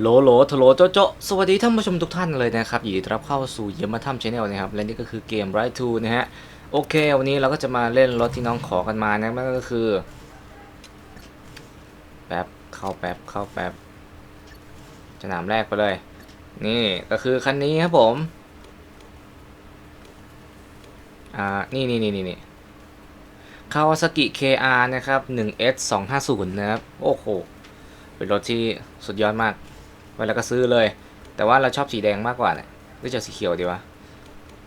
โหลโหลทโหลโจโจสวัสดีท่านผู้ชมทุกท่านเลยนะครับยินดีต้อนรับเข้าสู่เยี่ยมมาทัมชาแนลนะครับ และนี่ก็คือเกม Right to นะฮะ โอเค วันนี้เราก็จะมาเล่นรถที่น้องขอกันมานะนั่นก็คือ แป๊บ เข้าแป๊บ เข้าแป๊บ สนามแรกไปเลย นี่ก็คือคันนี้ครับผม อ่า นี่นี่นี่นี่นี่คาวาซากิ KR นะครับ 1S 250นะครับ โอ้โห เป็นรถที่สุดยอดมาก ไว้แล้วก็ซื้อเลย แต่ว่าเราชอบสีแดงมากกว่าเนี่ยหรือจะสีเขียวดีวะ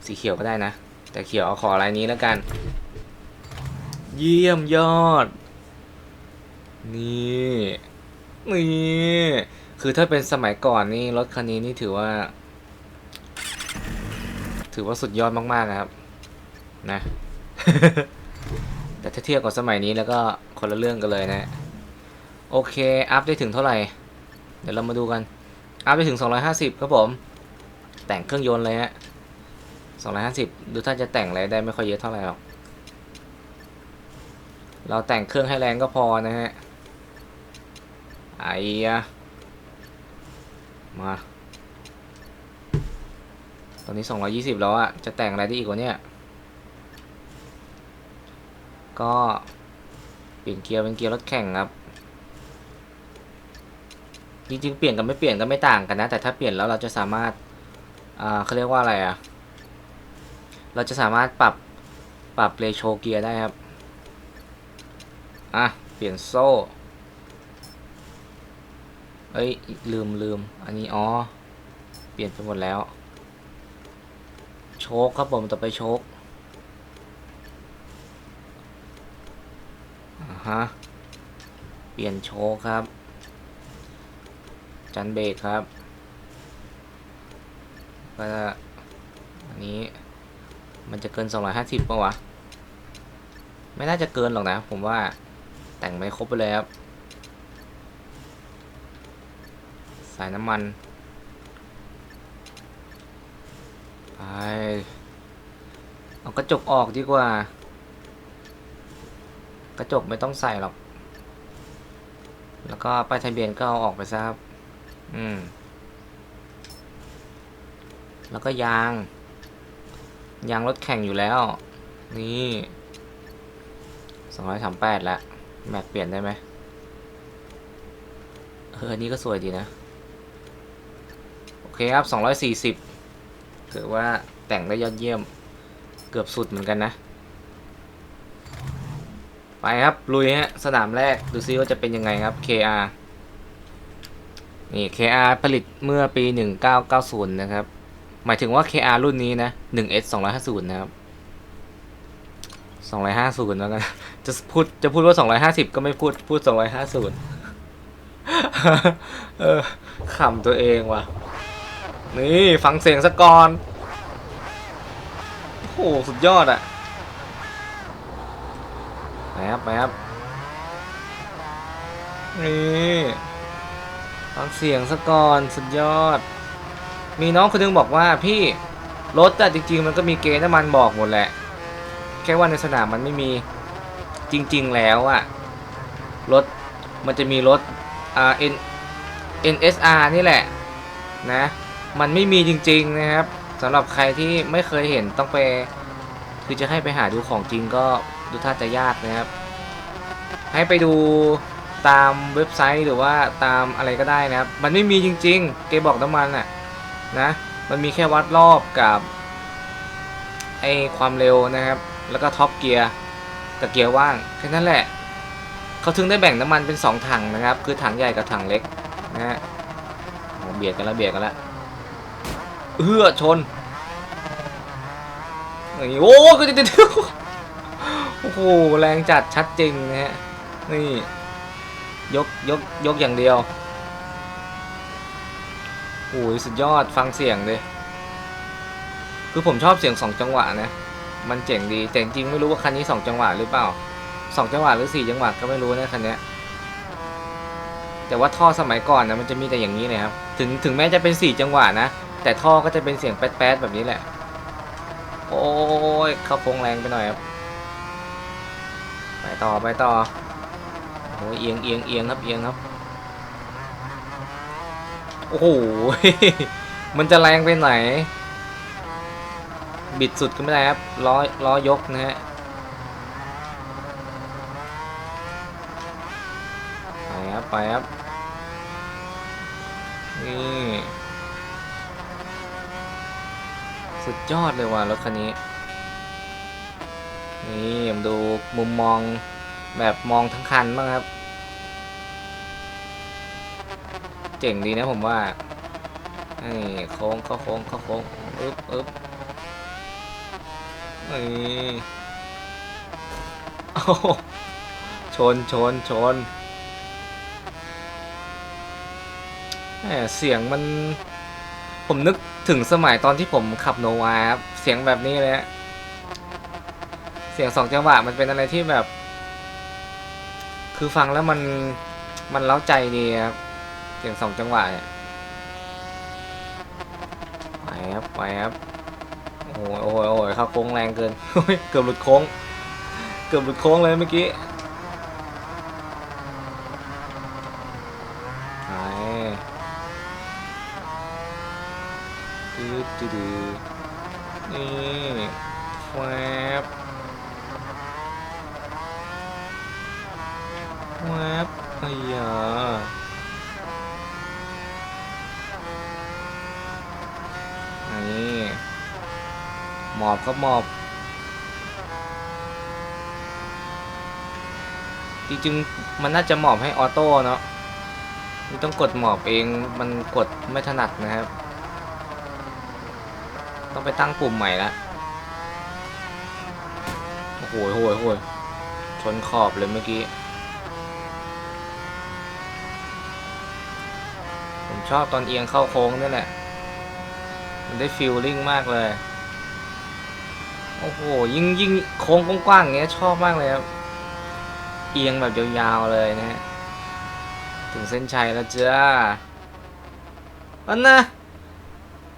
สีเขียวก็ได้นะ แต่เขียวเอาขอลายนี้แล้วกัน เยี่ยมยอด นี่ นี่ คือถ้าเป็นสมัยก่อนนี่รถคันนี้นี่ถือว่า ถือว่าสุดยอดมากๆนะครับ นะ แต่ถ้าเทียบกับสมัยนี้แล้วก็คนละเรื่องกันเลยนะ โอเค อัพได้ถึงเท่าไหร่ เดี๋ยวเรามาดูกัน อัพได้ถึง 250 ครับผม แต่งเครื่องยนต์เลยฮะ 250 ดูถ้าจะแต่งอะไรได้ไม่ค่อยเยอะเท่าไหร่หรอก เราแต่งเครื่องให้แรงก็พอนะฮะ ไอ้ยะมา ตอนนี้ 220 แล้วอะจะแต่งอะไรได้อีกวะเนี่ยก็เปลี่ยนเกียร์เป็นเกียร์รถแข่งครับ จริงๆเปลี่ยนกับไม่เปลี่ยนก็ไม่ต่างกันนะ แต่ถ้าเปลี่ยนแล้วเราจะสามารถอ่าเขาเรียกว่าอะไรอะ่ะ เราจะสามารถปรับปรับเรโชเกียร์ได้ครับ อะ เปลี่ยนโซ่เอ้ยลืมลืมอันนี้อ๋อ เปลี่ยนไปหมดแล้ว โชคครับผมต่อไปโชคอ่าฮะ เปลี่ยนโชคครับ จันเบรกครับก็อันนี้มันจะเกิน 250ป่าวะ ไม่น่าจะเกินหรอกนะ ผมว่าแต่งไม่ครบไปเลยครับ สายน้ำมันไปเอากระจกออกดีกว่า กระจกไม่ต้องใส่หรอก แล้วก็ป้ายทะเบียนก็เอาออกไปซะครับ อืม แล้วก็ยาง ยางรถแข่งอยู่แล้ว นี่สองร้อยสามแปดละแม็กเปลี่ยนได้ไหมเอออันนี้ก็สวยดีนะ โอเคครับสองร้อยสี่สิบถือว่าแต่งได้ยอดเยี่ยมเกือบสุดเหมือนกันนะ ไปครับ ลุยฮะ สนามแรก ดูซิว่าจะเป็นยังไงครับ KR นี่ KR ผลิตเมื่อปี 1990 นะครับ หมายถึงว่า KR รุ่นนี้นะ 1S 250 นะครับ 250 แล้วกัน จะพูด จะพูดว่า 250 ก็ไม่พูด พูด 250 เออขำตัวเองว่ะ นี่ฟังเสียงสะก่อนโอ้โห สุดยอดอะไปครับไปครับนี่ ฟังเสียงสะก่อนสุดยอด มีน้องคนนึงบอกว่าพี่รถแต่จริง ๆ มันก็มีเกณฑ์น้ำมันบอกหมดแหละ แค่ว่าในสนามมันไม่มีจริง ๆ แล้วอะรถมันจะมีรถอ่า N NSR นี่แหละนะมันไม่มีจริง ๆ นะครับสำหรับใครที่ไม่เคยเห็นต้องไป คือจะให้ไปหาดูของจริงก็ดูท่าจะยากนะครับ ให้ไปดู ตามเว็บไซต์หรือว่าตามอะไรก็ได้นะครับ มันไม่มีจริง ๆ เกบอกน้ำมันน่ะนะ มันมีแค่วัดรอบกับไอความเร็วนะครับ แล้วก็ท็อปเกียร์กับเกียร์ว่างแค่นั้นแหละ เขาถึงได้แบ่งน้ำมันเป็น 2 ถังนะครับ คือถังใหญ่กับถังเล็กนะฮะเบียดกันแล้วเบียดกันแล้วเอื้อชนอย่างนี้โอ้ก็จะโอ้โหแรงจัดชัดจริงนะฮะนี่ ยกยกยกอย่างเดียวโอ้ยสุดยอดฟังเสียงเลยคือผมชอบเสียงสองจังหวะนะมันเจ๋งดีแต่จริงไม่รู้ว่าคันนี้สองจังหวะหรือเปล่าสองจังหวะหรือสี่จังหวะก็ไม่รู้นะคันนี้แต่ว่าท่อสมัยก่อนนะมันจะมีแต่อย่างนี้เลยครับถึงถึงแม้จะเป็นสี่จังหวะนะแต่ท่อก็จะเป็นเสียงแป๊ดๆแบบนี้แหละ โอ้ยเข้าโค้งแรงไปหน่อยครับไปต่อไปต่อ โอ้ยเอียงเอียงเอียงครับเอียงครับ โอ้โห มันจะแรงไปไหน บิดสุดก็ไม่ได้ครับ ล้อ ล้อยกนะฮะ ไปครับ ไปครับ นี่ สุดยอดเลยว่ะรถคันนี้ นี่ผมดูมุมมอง แบบมองทั้งคันบ้างครับ เจ๋งดีนะผมว่านี่โค้งเข้าโค้งเข้าโค้งอึ๊บอึ๊บนี่โอ้โหชนชนชนแหมเสียงมันผมนึกถึงสมัยตอนที่ผมขับโนวาครับเสียงแบบนี้เลยฮะเสียงสองจังหวะมันเป็นอะไรที่แบบ คือฟังแล้วมันมันเล้าใจดีครับเสียงสองจังหวะเนี่ยไปครับไปครับโอ้โหโอ้โหเข้าโค้งแรงเกินเกือบหลุดโค้ง เกือบหลุดโค้งเลยเมื่อกี้ไปดืดดืดดืดนี่แวบแวบไอ้ยา นี่ หมอบครับหมอบ จริงๆ มันน่าจะหมอบให้ออโต้เนาะมันต้องกดหมอบเองมันกดไม่ถนัดนะครับ ต้องไปตั้งปุ่มใหม่ละโอ้โหโหยโหยชนขอบเลยเมื่อกี้ ผมชอบตอนเอียงเข้าโค้งนี่แหละมันได้ฟิลลิ่งมากเลย โอ้โห ยิ่งยิ่งโค้งกว้างๆอย่างเงี้ยชอบมากเลยครับ เอียงแบบยาวๆเลยนะฮะ ถึงเส้นชัยแล้วจ้าอันนะ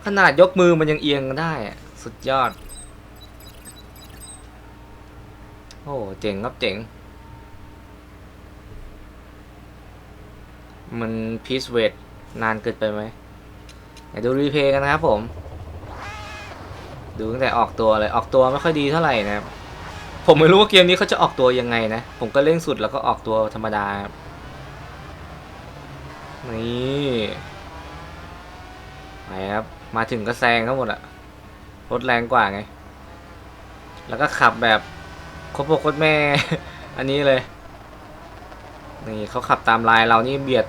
ขนาดยกมือมันยังเอียงได้อะสุดยอด โอ้เจ๋งครับเจ๋ง มันพีซเวทนานเกินไปไหมเดี๋ยวดูรีเพย์กันนะครับผม ดูตั้งแต่ออกตัวเลยออกตัวไม่ค่อยดีเท่าไหร่นะครับผมไม่รู้ว่าเกมนี้เขาจะออกตัวยังไงนะ ผมก็เล่นสุดแล้วก็ออกตัวธรรมดานี่ไปครับ มาถึงก็แซงเขาหมดอะรถแรงกว่าไง แล้วก็ขับแบบโคตรพ่อโคตรแม่ อันนี้เลย นี่เขาขับตามลายเรานี่เบียด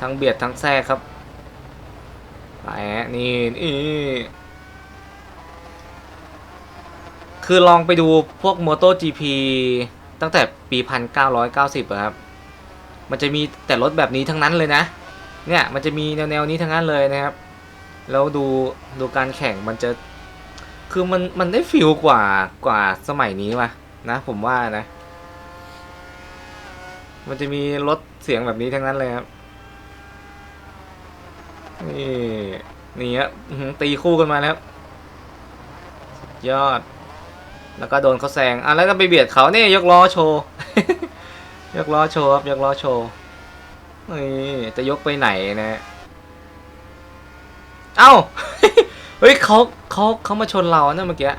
ทั้งเบียดทั้งแทรกครับไปฮะนี่นี่ คือลองไปดูพวก Moto GP ตั้งแต่ปี 1990อะครับ มันจะมีแต่รถแบบนี้ทั้งนั้นเลยนะ เนี่ยมันจะมีแนวๆนี้ทั้งนั้นเลยนะครับ แล้วดูดูการแข่งมันจะ คือมันมันได้ฟิลกว่ากว่าสมัยนี้ว่ะนะ ผมว่านะ มันจะมีรถเสียงแบบนี้ทั้งนั้นเลยครับ นี่นี่ฮะตีคู่กันมาแล้ว ยอด แล้วก็โดนเขาแซงอะแล้วก็ไปเบียดเขาเนี่ยยกล้อโชว์ยกล้อโชว์ครับยกล้อโชว์นี่จะยกไปไหนนะเอ้าเฮ้ยเขาเขาเขามาชนเราเนี่ยเมื่อกี้อ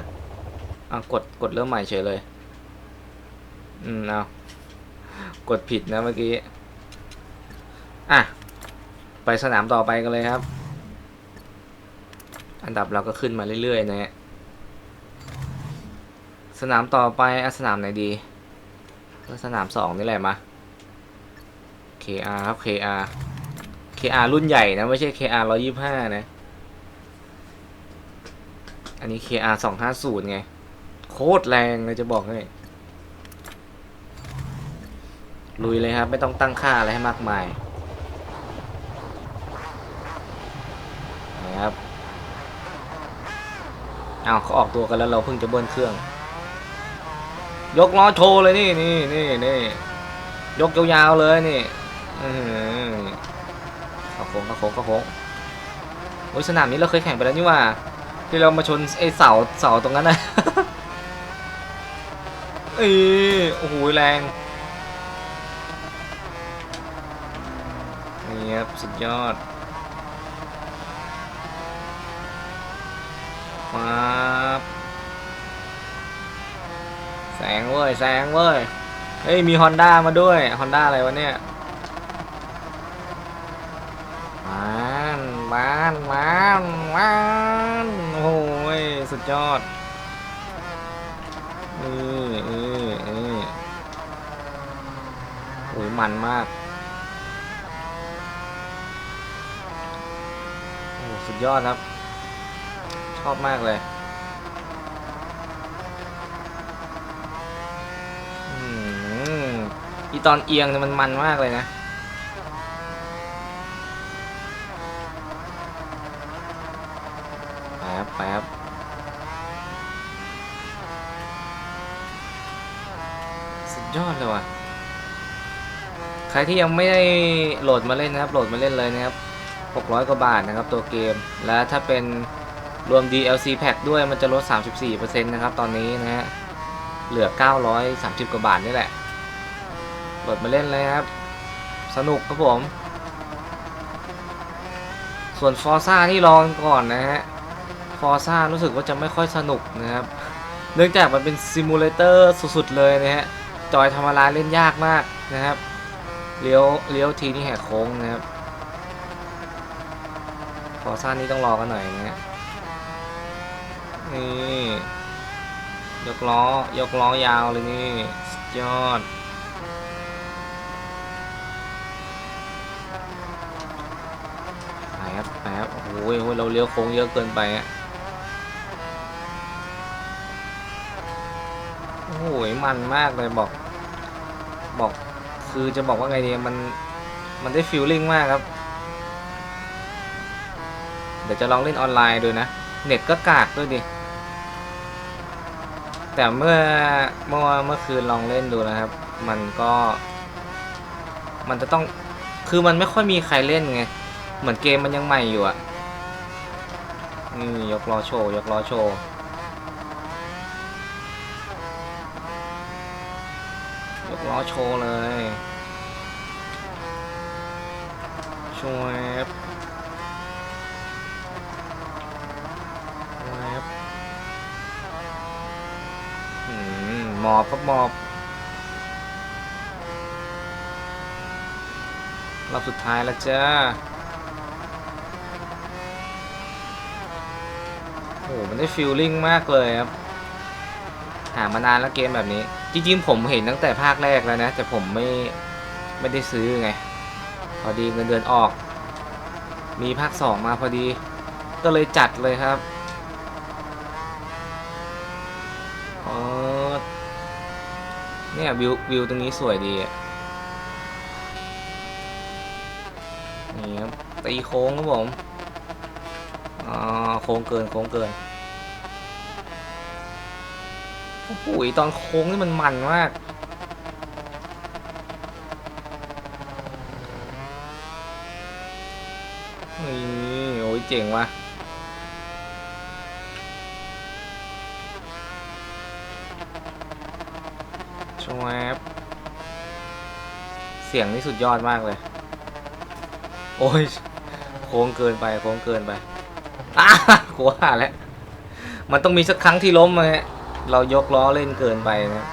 ะกดกดเริ่มใหม่เฉยเลย อืมเอากดผิดนะเมื่อกี้ อะ ไปสนามต่อไปกันเลยครับ อันดับเราก็ขึ้นมาเรื่อยๆนะฮะ สนามต่อไปอะสนามไหนดีก็สนามสองนี่แหละมา KR ครับ KR KR รุ่นใหญ่นะ ไม่ใช่ KR 125 นะ อันนี้ KR 250 ไง โคตรแรงเลยจะบอกให้ ลุยเลยครับ ไม่ต้องตั้งค่าอะไรให้มากมายนะครับ เอาเขาออกตัวกันแล้วเราเพิ่งจะเบิ้ลเครื่อง ยกล้อโชว์เลยนี่นี่นี่นี่ยกยาวๆเลยนี่ข้าโค้งข้าโค้งข้าโค้งโอ้ยสนามนี้เราเคยแข่งไปแล้วนี่ว่า ที่เรามาชนไอเสาเสาตรงนั้นนะเออโอ้โหแรงนี่ครับสุดยอดมา แสงเว้ยแสงเว้ยเฮ้ยมีฮอนด้ามาด้วยฮอนด้าอะไรวะเนี่ยมานมานมานมานโอ้ยสุดยอดเออเออเออโอ้ยมันมากโอ้สุดยอดครับ ชอบมากเลย อืม อีตอนเอียงเนี่ยมันมันมากเลยนะ แป๊บแป๊บสุดยอดเลยว่ะ ใครที่ยังไม่ได้โหลดมาเล่นนะครับ โหลดมาเล่นเลยนะครับ 600 กว่าบาทนะครับตัวเกม และถ้าเป็นรวม DLC Pack ด้วยมันจะลด 34%นะครับตอนนี้นะฮะ เหลือ 930 กว่าบาทนี่แหละ โหลดมาเล่นเลยครับ สนุกครับผม ส่วน Forza นี่รองก่อนนะฮะ Forza รู้สึกว่าจะไม่ค่อยสนุกนะครับ เนื่องจากมันเป็นซิมูเลเตอร์สุดๆเลยนะฮะ จอยธรรมดาเล่นยากมากนะครับ เลี้ยวเลี้ยวทีนี่แหกโค้งนะครับ ฟอร์ซ่านี่ต้องรอกันหน่อยนะฮะ นี่ ยกล้อ ยกล้อยาวเลยนี่ยอด ไปครับไป ครับโอ้โหโอ้โหเราเลี้ยวโค้งเยอะเกินไปอะโอ้โหมันมากเลยบอก บอกคือจะบอกว่าไงดีมันมันได้ฟีลลิ่งมากครับ เดี๋ยวจะลองเล่นออนไลน์ดูนะ เน็ตก็กากด้วยดิ แต่เมื่อเมื่อเมื่อคืนลองเล่นดูนะครับ มันก็ มันจะต้องคือมันไม่ค่อยมีใครเล่นไง เหมือนเกมมันยังใหม่อยู่อะ นี่ยกล้อโชว์ ยกล้อโชว์ ยกล้อโชว์เลยโชว์แอปแอปอืมหมอบครับหมอบรอบสุดท้ายแล้วจ้า โอ้โหมัน ได้ฟิลลิ่งมากเลยครับ หามานานแล้วเกมแบบนี้ จริงๆ ผมเห็นตั้งแต่ภาคแรกแล้วนะ แต่ผมไม่ไม่ได้ซื้อไง พอดีเงินเดือนออก มีภาคสองมาพอดี ก็เลยจัดเลยครับเออเนี่ยวิววิวตรงนี้สวยดีนี่ครับตีโค้งครับผมอ๋อโค้งเกิน โค้งเกิน โอ้โหตอนโค้งนี่มันมันมากนี่โอ้ยเจ๋งว่ะชวบเสียงนี่สุดยอดมากเลย โอ้ย โค้งเกินไป โค้งเกินไปอ้าหัวหาแล้วมันต้องมีสักครั้งที่ล้มมาฮะ เรายกล้อเล่นเกินไปนะ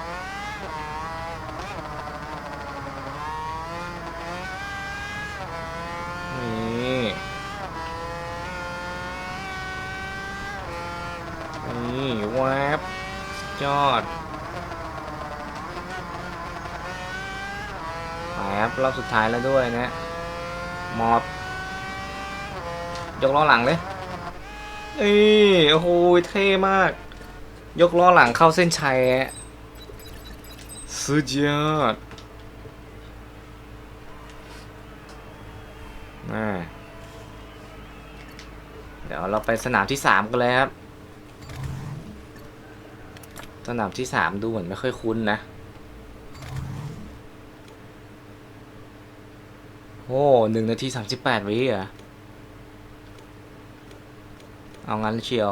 นี่นี่แวบยอดแวบรอบสุดท้ายแล้วด้วยนะมอบยกล้อหลังเลยเอ้ยโอ้โหเท่มาก ยกล้อหลังเข้าเส้นชัยอะสุดยอดเดี๋ยวเราไปสนามที่สามกันเลยครับ สนามที่สามดูเหมือนไม่ค่อยคุ้นนะโอ้หนึ่งนาทีสามสิบแปดวิอะเอางั้นเชียว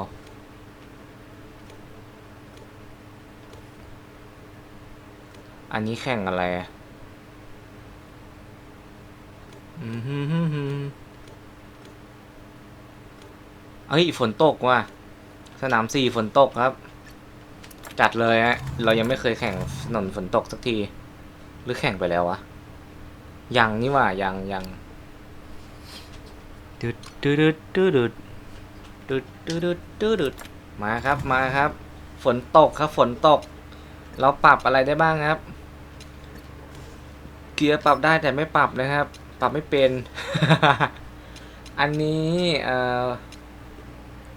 อันนี้แข่งอะไรอะอืมฮึมฮึมฮึมเอ้ยฝนตกว่ะ สนามสี่ฝนตกครับ จัดเลยฮะ เรายังไม่เคยแข่งถนนฝนตกสักที หรือแข่งไปแล้ววะ ยังนี่หว่ายังยังดุดดุดดุดดุดดุดดุดดุดดุดดุดมาครับมาครับ ฝนตกครับ ฝนตก เราปรับอะไรได้บ้างครับ เกียร์ปรับได้แต่ไม่ปรับนะครับ ปรับไม่เป็น อันนี้เอ่อ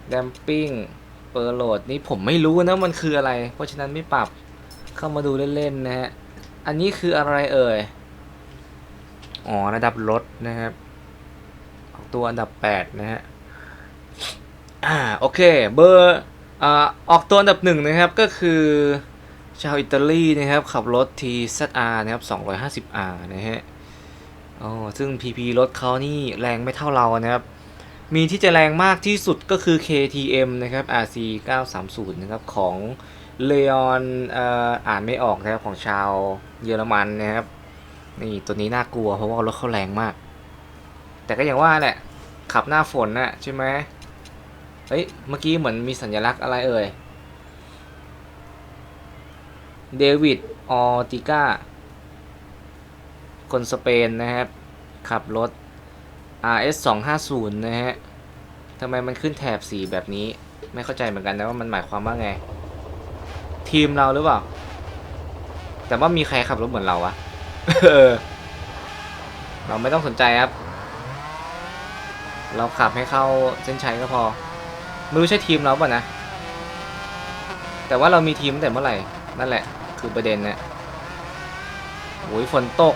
แดมปิ้งเปอร์โหลดนี่ผมไม่รู้นะมันคืออะไร เพราะฉะนั้นไม่ปรับเข้ามาดูเล่นๆนะฮะ อันนี้คืออะไรเอ่ย อ๋อระดับรถนะครับออกตัวอันดับ 8 นะฮะ อ่าโอเคเบอร์อ่าออกตัวอันดับหนึ่งนะครับก็คือ ชาวอิตาลีนะครับ ขับรถ TZR นะครับ 250R นะฮะอ๋อซึ่ง PP รถเขานี่แรงไม่เท่าเรานะครับ มีที่จะแรงมากที่สุดก็คือ KTM นะครับ RC 930 นะครับ ของ Leon เอ่ออ่านไม่ออกนะครับ ของชาวเยอรมันนะครับ นี่ตัวนี้น่ากลัวเพราะว่ารถเขาแรงมาก แต่ก็อย่างว่าแหละ ขับหน้าฝนน่ะใช่ไหมเฮ้ย เมื่อกี้เหมือนมีสัญลักษณ์อะไรเอ่ย เดวิด ออติก้า คนสเปนนะครับ ขับรถ RS 250นะฮะทำไมมันขึ้นแถบสีแบบนี้ ไม่เข้าใจเหมือนกันนะว่ามันหมายความว่าไง ทีมเราหรือเปล่า แต่ว่ามีใครขับรถเหมือนเราวะเราไม่ต้องสนใจครับ เราขับให้เข้าเส้นชัยก็พอ ไม่รู้ใช่ทีมเราป่ะนะ แต่ว่าเรามีทีมตั้งแต่เมื่อไหร่ นั่นแหละ คือประเด็นนะโอ้ยฝนตก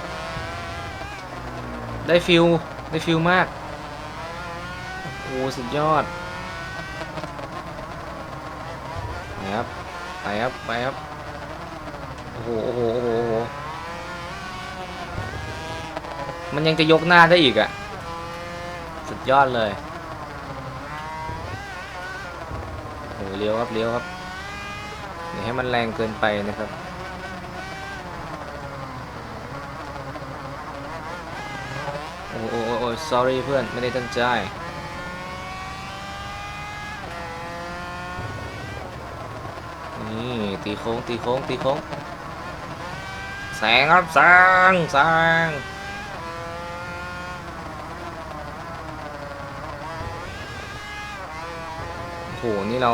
ได้ฟิลได้ฟิลมากโอ้สุดยอดไปครับไปครับไปครับโอ้โหโอ้โหโอ้โหโหมันยังจะยกหน้าได้อีกอะสุดยอดเลยโอ้โหเลี้ยวครับเลี้ยวครับอย่าให้มันแรงเกินไปนะครับ โอ้โหโอ้โหโอ้โห sorry เพื่อนไม่ได้ตั้งใจ นี่ ตีโค้ง ตีโค้ง ตีโค้ง แสงครับแสงแสงโอ้โหนี่เรา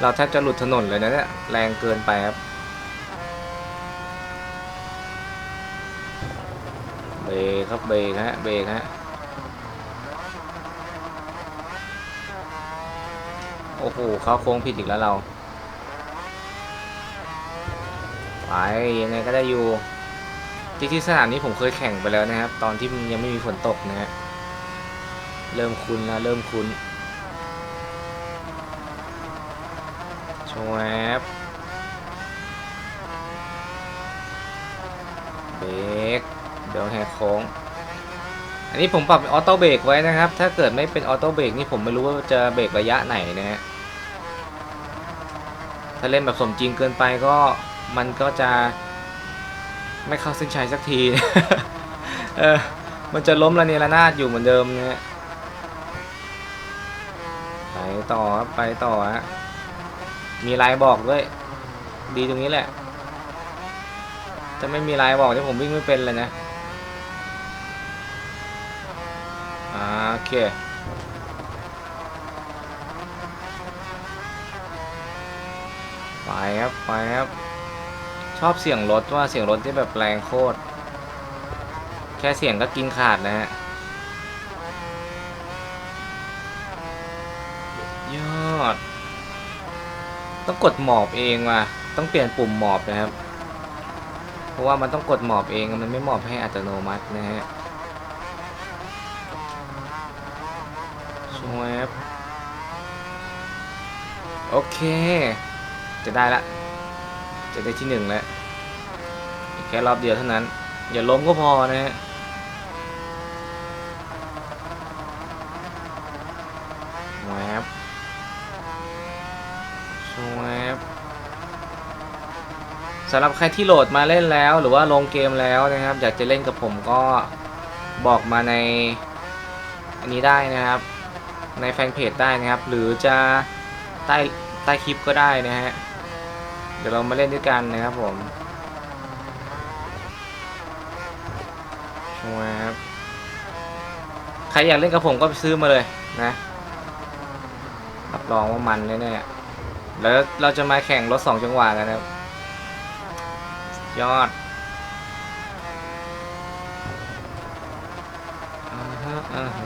เราแทบจะหลุดถนนเลยนะเนี่ย แรงเกินไปครับ เบรกครับเบรกฮะเบรกฮะโอ้โหเขาโค้งผิดอีกแล้วเราไปยังไงก็ได้อยู่ที่ที่สนามนี้ผมเคยแข่งไปแล้วนะครับ ตอนที่ยังไม่มีฝนตกนะฮะเริ่มคุ้นแล้วเริ่มคุ้นชวบรกเดี๋ยวแหก โค้ง อันนี้ผมปรับออโต้เบรกไว้นะครับ ถ้าเกิดไม่เป็นออโต้เบรกนี่ผมไม่รู้ว่าจะเบรกระยะไหนนะฮะ ถ้าเล่นแบบสมจริงเกินไปก็มันก็จะไม่เข้าเส้นชัยสักที เออ มันจะล้มระเนระนาดอยู่เหมือนเดิมเนี่ยไปต่อไปต่อฮะ มีลายบอกด้วย ดีตรงนี้แหละ จะไม่มีลายบอกที่ผมวิ่งไม่เป็นเลยนะอ่าโอ เค ไปครับ ไปครับ ชอบเสียงรถว่าเสียงรถที่แบบแรงโคตร แค่เสียงก็กินขาดนะฮะยอด ต้องกดหมอบเองว่ะ ต้องเปลี่ยนปุ่มหมอบนะครับ เพราะว่ามันต้องกดหมอบเองมันไม่หมอบให้อัตโนมัตินะฮะ วบโอเค จะได้ละ จะได้ที่หนึ่งแล้วแค่รอบเดียวเท่านั้น อย่าล้มก็พอนะฮะแวบชวบสำหรับใครที่โหลดมาเล่นแล้ว หรือว่าลงเกมแล้วนะครับ อยากจะเล่นกับผมก็บอกมาในอันนี้ได้นะครับ ในแฟนเพจได้นะครับ หรือจะใต้ใต้คลิปก็ได้นะฮะ เดี๋ยวเรามาเล่นด้วยกันนะครับผมชัวร์ครับใครอยากเล่นกับผมก็ไปซื้อมาเลยนะรับรองว่ามันแน่ๆแล้วเราจะมาแข่งรถสองจังหวะกันนะครับ ยอดอ่าฮะอ่าฮะ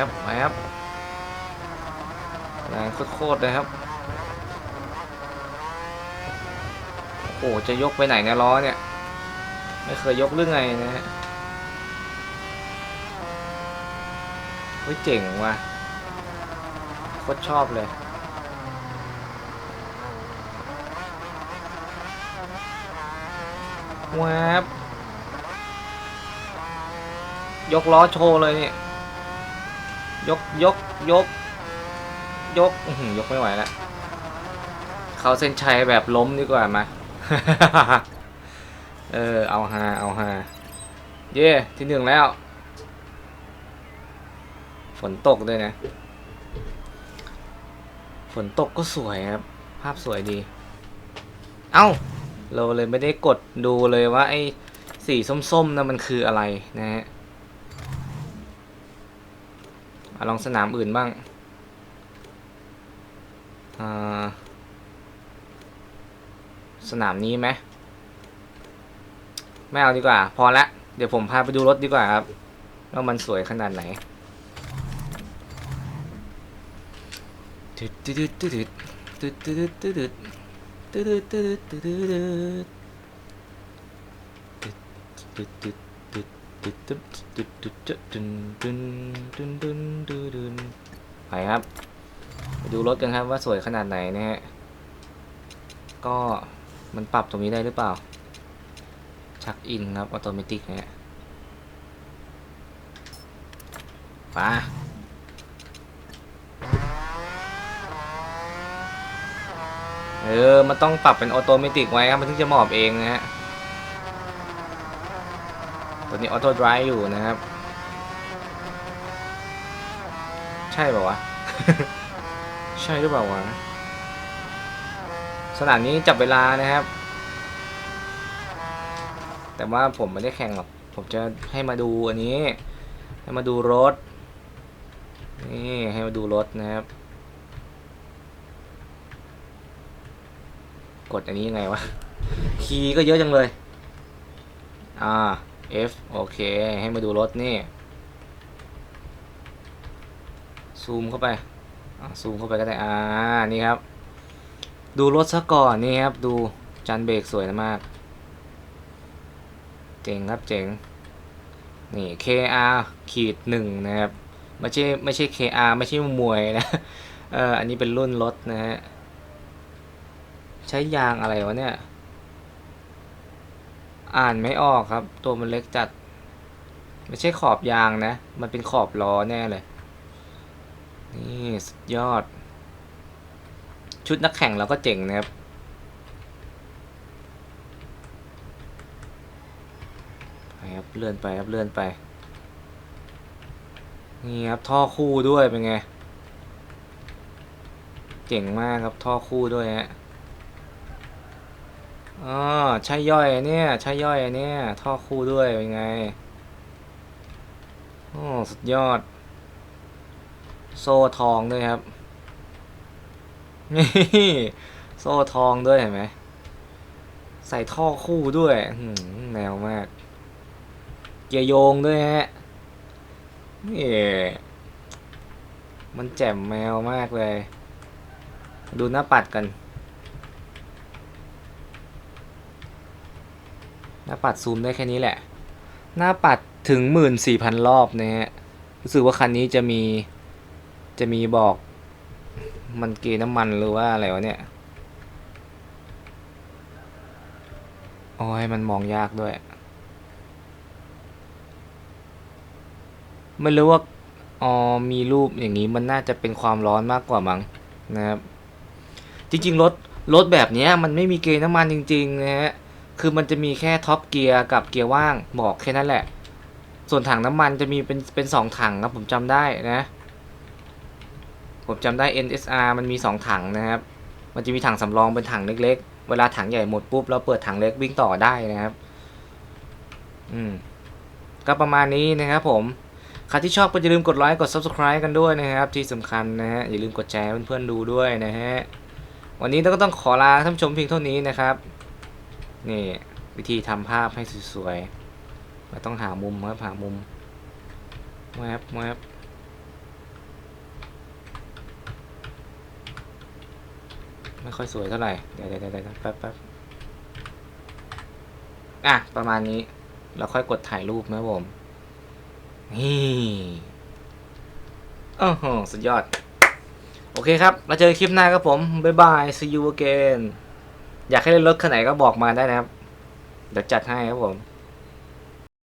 ครับไปครับแรงโคตรๆเลยครับโอ้โหจะยกไปไหนเนี่ยล้อเนี่ย ไม่เคยยกเรื่องไงนะฮะเฮ้ยเจ๋งว่ะโคตรชอบเลยแวบยกล้อโชว์เลยเนี่ย ยกยกยก ยกอืยกไม่ไหวแล้วเขาเส้นชัยแบบล้มดีกว่ามา เออ เอาฮาเอาฮาเย่ที่หนึ่งแล้ว ฝนตกด้วยนะ ฝนตกก็สวยครับ ภาพสวยดี เอ้า เราเลยไม่ได้กดดูเลยว่าไอ้สีส้มๆนะมันคืออะไรนะฮะ อลองสนามอื่นบ้างาสนามนี้ไหมไม่เอาดีกว่า พอละเดี๋ยวผมพาไปดูรถดีกว่าครับว่ามันสวยขนาดไหนตึ๊ดตึ๊ดตึ๊ดตึ๊ดตึ๊ดตึ๊ดตึ๊ดตึ๊ดตึ๊ดตึ๊ดตึ๊ดตึ๊ดตึ๊ดตึ๊ด ตึ๊ดตึ๊ดตึ๊ดตึ๊ดตึ๊ดตึ๊ดตึ๊ดตึ๊ดตึ๊ดตึ๊ดตึ๊ดไปครับไปดูรถกันครับว่าสวยขนาดไหนนะฮะ ก็มันปรับตรงนี้ได้หรือเปล่า ชักอินครับ ออโตเมติกนะฮะไปเออ มันต้องปรับเป็นออโตเมติกไว้ครับ มันถึงจะหมอบเองนะฮะ ตัวนี้ออโต้ดรฟ์อยู่นะครับ ใช่ป่าวะ ใช่หรือเปล่าวะ สนามนี้จับเวลานะครับ แต่ว่าผมไม่ได้แข่งหรอก ผมจะให้มาดูอันนี้ ให้มาดูรถ นี่ให้มาดูรถนะครับ กดอันนี้ยังไงวะ คีย์ก็เยอะจังเลย อ่า F โอเค ให้มาดูรถนี่ ซูมเข้าไป ซูมเข้าไปก็ได้ อ่า นี่ครับ ดูรถซะก่อนนี่ครับ ดูจันเบรกสวยมาก เจ๋งครับเจ๋ง นี่ KR ขีดหนึ่งนะครับ ไม่ใช่ไม่ใช่ KR ไม่ใช่มวยนะ เออ อันนี้เป็นรุ่นรถนะฮะ ใช้ยางอะไรวะเนี่ย อ่านไม่ออกครับ ตัวมันเล็กจัด ไม่ใช่ขอบยางนะ มันเป็นขอบล้อแน่เลย นี่สุดยอด ชุดนักแข่งเราก็เจ๋งนะครับ ไปครับ เลื่อนไปครับ เลื่อนไป นี่ครับ ท่อคู่ด้วยเป็นไง เจ๋งมากครับ ท่อคู่ด้วยฮะ อ๋อใช่ย่อยเนี่ยใช่ย่อยเนี่ยท่อคู่ด้วยเป็นไงโอ้สุดยอด โซ่ทองด้วยครับนี่โซ่ทองด้วยเห็นไหมใส่ท่อคู่ด้วยหืแนวมาก เกียร์โยงด้วยฮะนี่มันแจ่มแมวมากเลย ดูหน้าปัดกัน น้าปัดซูมได้แค่นี้แหละ หน้าปัดถึงหมื่นสี่พันรอบนะฮะ รู้สึกว่าคันนี้จะมี จะมีบอก มันเกณฑ์น้ำมันหรือว่าอะไรวะเนี่ย โอ้ยมันมองยากด้วย ไม่รู้ว่า อ๋อ มีรูปอย่างนี้มันน่าจะเป็นความร้อนมากกว่ามั้งนะครับ จริงๆ รถ รถแบบนี้มันไม่มีเกณฑ์น้ำมันจริง ๆ นะฮะ คือมันจะมีแค่ท็อปเกียร์กับเกียร์ว่างบอกแค่นั้นแหละ ส่วนถังน้ำมันจะมีเป็นเป็นสองถังครับผมจำได้นะ ผมจำได้ NSR มันมีสองถังนะครับ มันจะมีถังสำรองเป็นถังเล็ก ๆ เวลาถังใหญ่หมดปุ๊บเราเปิดถังเล็กวิ่งต่อได้นะครับ อืม ก็ประมาณนี้นะครับผมใครที่ชอบก็อย่าลืมกดไลค์กด subscribe กันด้วยนะครับ ที่สำคัญนะฮะอย่าลืมกดแชร์เพื่อนๆดูด้วยนะฮะวันนี้เราก็ต้องขอลาท่านผู้ชมเพียงเท่านี้นะครับ นี่วิธีทำภาพให้สวยๆเราต้องหามุมครับหามุมแวบแวบไม่ค่อยสวยเท่าไหร่ เดี๋ยวเดี๋ยวเดี๋ยวแป๊บแป๊บอะ ประมาณนี้ เราค่อยกดถ่ายรูปนะผม นี่โอ้โห สุดยอด โอเคครับ เราเจอคลิปหน้าครับผม บ๊ายบาย see you again อยากให้เล่นรถคันไหนก็บอกมาได้นะครับ เดี๋ยวจัดให้ครับผม